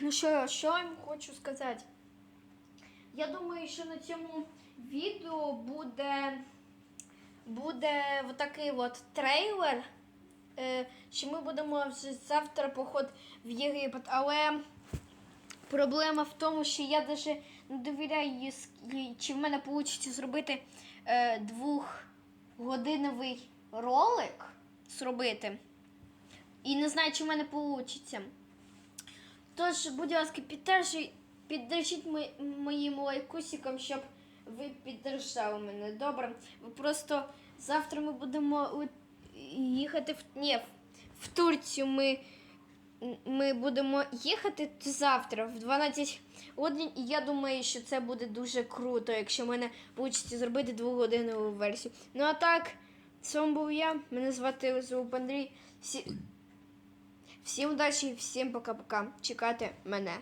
ну що, що я їм хочу сказати? Я думаю, що на цьому відео буде, буде такий от трейлер. Е, що ми будемо вже завтра поход в Єгипет. Але проблема в тому, що я навіть не довіряю, чи в мене вийде зробити е, двохгодиновий ролик зробити. І не знаю, чи в мене вийде. Тож, будь ласка, піддержіть моїм лайкусиком, щоб ви піддержали мене. Добре. Ви просто завтра ми будемо їхати в ні, в Турцію. Ми, ми будемо їхати завтра в 12 годин, і я думаю, що це буде дуже круто, якщо в мене вийде зробити двогодинну версію. Ну а так, з вами був я. Мене звати Зуб Андрій. Всі... Всім удачі, всім пока-пока. Чекайте мене.